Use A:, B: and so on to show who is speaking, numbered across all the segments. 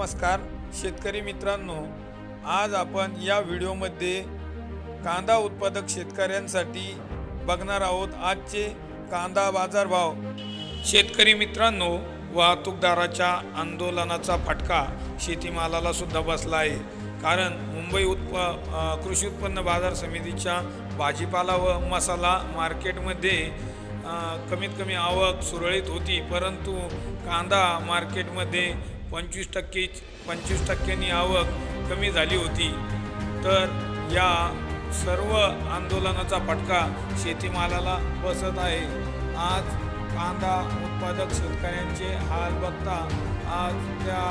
A: नमस्कार शेतकरी मित्रांनो आज आपण या व्हिडिओमध्ये कांदा उत्पादक शेतकऱ्यांसाठी बघणार आहोत आजचे कांदा बाजारभाव. शेतकरी मित्रांनो वाहतूकदाराच्या आंदोलनाचा फटका शेतीमालाला सुद्धा बसला आहे. कारण मुंबई उत्प कृषी उत्पन्न बाजार समितीच्या भाजीपाला व मसाला मार्केटमध्ये कमीत कमी आवक सुरळीत होती. परंतु कांदा मार्केटमध्ये पंचवीस टक्के पंचवीस टक्क्यांनी आवक कमी झाली होती. तर या सर्व आंदोलनाचा फटका शेतीमालाला बसत आहे. आज कांदा उत्पादक शेतकऱ्यांचे हाल बघता आज त्या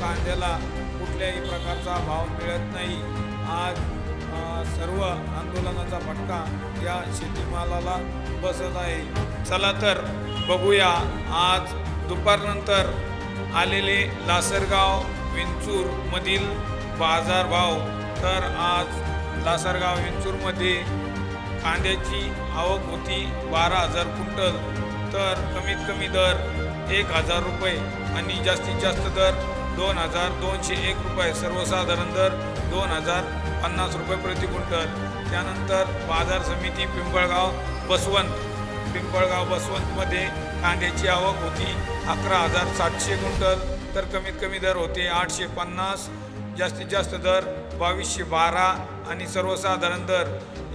A: कांद्याला कुठल्याही प्रकारचा भाव मिळत नाही. आज सर्व आंदोलनाचा फटका या शेतीमालाला बसत आहे. चला तर बघूया आज दुपारनंतर आलेले लासरगाव विंचूर मधील बाजारभाव तर आज लासरगाव विंचूरमध्ये कांद्याची आवक होती बारा हजार क्विंटल. तर कमीत कमी दर एक हजार रुपये आणि जास्तीत जास्त दर दोन हजार दोनशे एक रुपये. सर्वसाधारण दर दोन हजार पन्नास रुपये प्रति क्विंटल. त्यानंतर बाजार समिती पिंपळगाव बसवंत पिंपळगाव बसवंतमध्ये कांद्याची आवक होती. अकरा हजार सातशे क्विंटल तर कमीत कमी दर होते आठशे पन्नास जास्तीत जास्त दर बावीसशे बारा आणि सर्वसाधारण दर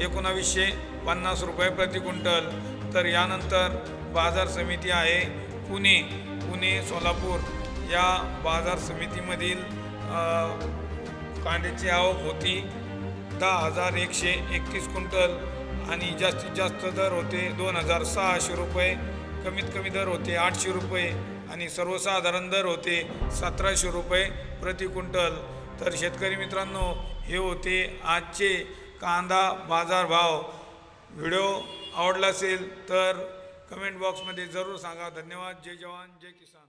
A: एकोणावीसशे पन्नास रुपये प्रति क्विंटल. तर यानंतर बाजार समिती आहे पुणे पुणे सोलापूर. या बाजार समितीमधील कांद्याची आवक होती दहा हजार एकशे एकतीस क्विंटल. आणि जास्तीत जास्त दर होते दोन हजार सहाशे रुपये कमीत कमी दर होते आठशे रुपये आणि सर्वसाधारण दर होते सतराशे रुपये प्रति क्विंटल. तर शेतकरी मित्रांनो हे होते आजचे कांदा बाजारभाव व्हिडिओ आवडला असेल तर कमेंट बॉक्समध्ये जरूर सांगा. धन्यवाद. जय जवान. जय किसान.